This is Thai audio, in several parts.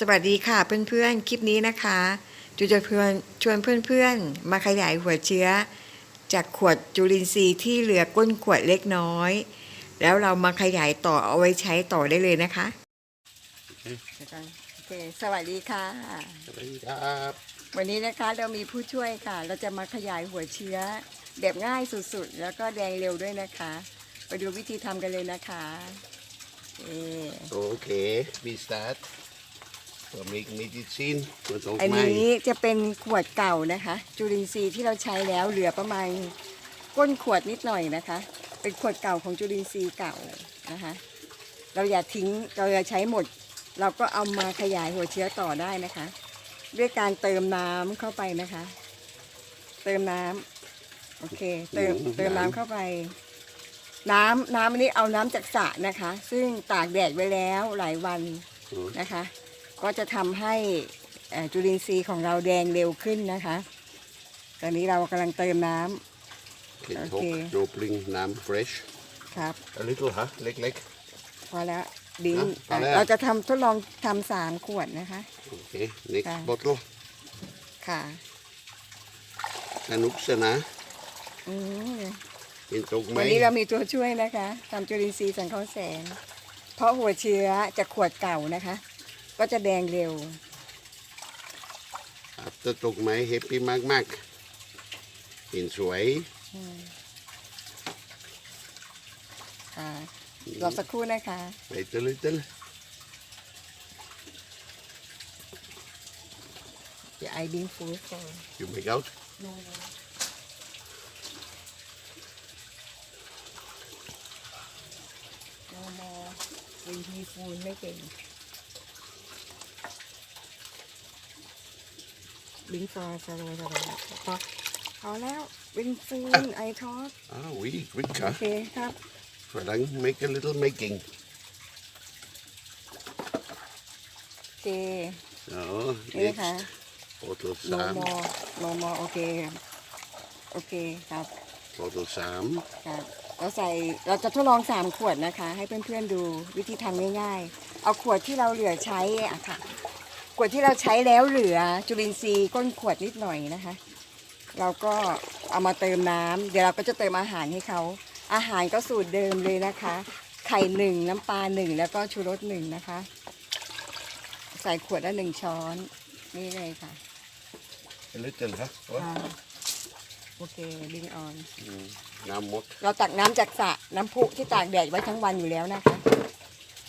สวัสดีค่ะเพื่อนๆ คลิปนี้นะคะจูจะเพื่อนชวนเพื่อนๆ มาขยายหัวเชื้อ จากขวดจุลินทรีย์ที่เหลือก้นขวดเล็กน้อย แล้วเรามาขยายต่อเอาไว้ใช้ต่อได้เลยนะคะโอเคสวัสดีค่ะ สวัสดีครับ วันนี้นะคะเรามีผู้ช่วยค่ะ เราจะมาขยายหัวเชื้อ แบบง่ายสุดๆ แล้วก็แดงเร็วด้วยนะคะ ไปดูวิธีทำกันเลยนะคะเอ่อโอเค we start to make medicine ตัวตรงอันไม้นี้จะเป็นขวดเก่านะคะ จุลินทรีย์ที่เราใช้แล้วเหลือประมาณก้นขวดนิดหน่อยนะคะ เป็นขวดเก่าของจุลินทรีย์เก่านะคะ เราอย่าทิ้งเราอย่าใช้หมด เราก็เอามาขยายหัวเชื้อต่อได้นะคะ ด้วยการเติมน้ำเข้าไปนะคะ เติมน้ำโอเค เติมเติมน้ำเข้าไป น้ำน้ำอันนี้เอาน้ำจากสระนะคะ ซึ่งตากแดดไว้แล้วหลายวัน อืมนะคะ ก็จะทำให้เอ่อจุลินทรีย์ของเราแดงเร็วขึ้นนะคะ ตอนนี้เรากำลังเติมน้ำเห็นโอทกเคโนปลิงน้ำ fresh ครับ a little ฮะเล็กพอแล้วดิ้งอะพอแล้วเราจะทำทดลองทำสามขวดนะคะๆโอเค next ค่ะ bottle ค่ะสนุกสนะอืมเห็นตรงไหมวันนี้เรามีตัวช่วยนะคะทำจุลินทรีย์สังเคราะห์แสง เพราะหัวเชื้อจากขวดเก่านะคะ ก็จะแดงเร็วครับตัวตรงไหมแฮปปี้มากๆเห็นสวยค่ะรอสักครู่นะคะ little little The I being full for you make out no no no more วิธีฟูลไม่เก่งบิงฟอร์ส โลสโลพอพอแล้วบิงฟูลไอทอส ah we โอ quicker เคครับฝรั่ง make a little making โอเค so นี่นะคะ next bottle โนสามมอโนมอโอเค โอเคครับ bottle สามครับเราใส่เราจะทดลองสามขวดนะคะ ให้เพื่อนๆดูวิธีทำง่ายๆ เอาขวดที่เราเหลือใช้อะค่ะ ขวดที่เราใช้แล้วเหลือจุลินทรีย์ก้นขวดนิดหน่อยนะคะ เราก็เอามาเติมน้ำเดี๋ยวเราก็จะเติมอาหารให้เขาอาหารก็สูตรเดิมเลยนะคะ ไข่หนึ่งน้ำปลาหนึ่งแล้วก็ชูรสหนึ่งนะคะ ใส่ขวดละหนึ่งช้อนนี่เลยค่ะ a little ฮะอ่าโอเคลิงออนอืมน้ำหมด เราตักน้ำจากสระน้ำพุที่ตากแดดไว้ทั้งวันอยู่แล้วนะคะ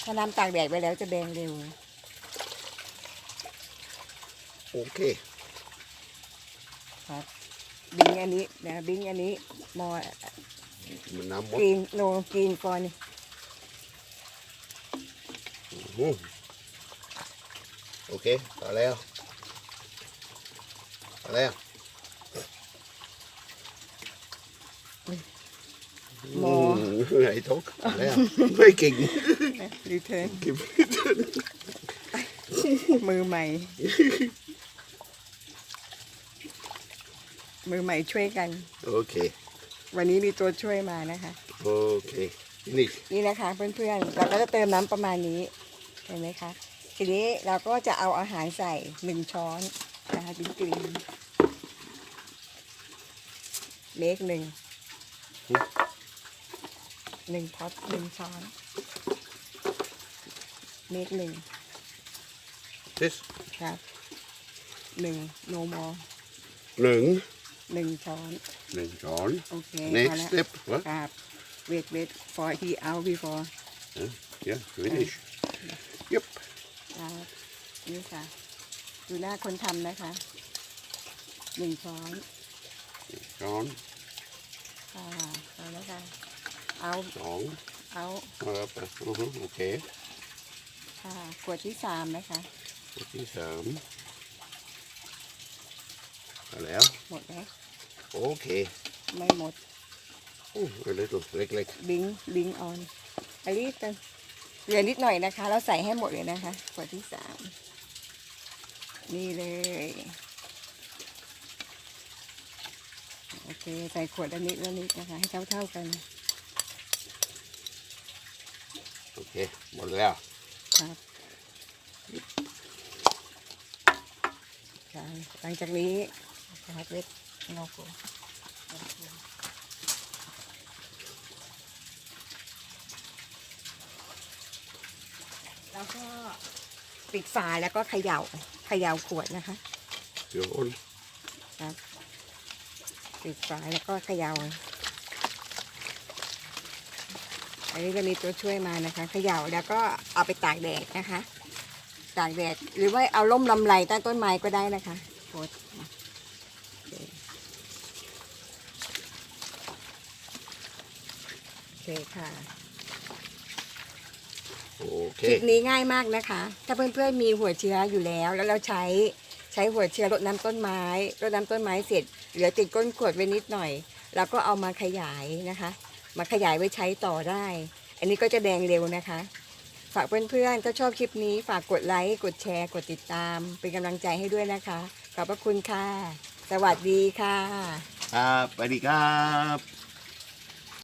ถ้าน้ำตากแดดไว้แล้วจะแดงเร็ว โอเคครับบิงอันนี้นะบิงอันนี้มอมันน้ำหมกดรีนโนกรีนฟอนอืมโอเคพอแล้วพอแล้วมอมไอ้ทุกพอแล้วไม่เก่งรีเทิร์นเก็บมือใหม่ มือใหม่ช่วยกัน โอเค วันนี้มีตัวช่วยมานะคะ โอเค นี่นี่นะคะเพื่อนๆ เราก็จะเติมน้ำประมาณนี้ เห็นไหมคะ ทีนี้เราก็จะเอาอาหารใส่หนึ่งช้อนนะคะบิงกรีนเล็กหนึ่งหนึ่งพอตหนึ่งช้อนเมกหนึ่ง this ครับหนึ่งโนมอหนึ่ง หนึ่งช้อนหนึ่งช้อน โอเค next พอแล้ว step what ครับ wait wait for he out before yeah finish yep ครับนี่ค่ะ ดูหน้าคนทำนะคะหนึ่งช้อนช้อนค่ะเอาแล้วค่ะเอาสองเอาครับอือฮึโอเคค่ะขวดที่สามนะคะตัวที่สามเอาแล้วหมดแล้ว โอเคไม่หมด อู้ a little เล็กบิงบิงออนอันนี้เติมเหลือนิดหน่อยนะคะ เราใส่ให้หมดเลยนะคะขวดที่สามนี่เลย โอเค ใส่ขวดละนิดละนิดนะคะ ให้เท่าๆกันๆโอเคหมดแล้วครับใช่หลังจากนี้นะครับเล็ก งอกแล้วก็ปิดฝาแล้วก็เขย่าเขย่าขวดนะคะ Jawohl. ครับปิดฝาแล้วก็เขย่าอันนี้จะมีตัวช่วยมานะคะเขย่าแล้วก็เอาไปตากแดดนะคะ ตากแดดหรือว่าเอาล่มลำไรใต้ต้นไม้ก็ได้นะคะโพสต์โอเค โอเคค่ะคลิป Okay. นี้ง่ายมากนะคะ ถ้าเพื่อนๆมีหัวเชื้ออยู่แล้ว แล้วเราใช้ใช้หัวเชื้อรดน้ำต้นไม้รดน้ำต้นไม้เสร็จ เหลือติดก้นขวดไว้นิดหน่อยเราก็เอามาขยายนะคะ มาขยายไว้ใช้ต่อได้ อันนี้ก็จะแดงเร็วนะคะ ฝากเพื่อนๆ ถ้าชอบคลิปนี้ฝากกดไลค์ กดแชร์ กดติดตาม เป็นกำลังใจให้ด้วยนะคะ ขอบพระคุณค่ะ สวัสดีค่ะ ครับสวัสดีครับ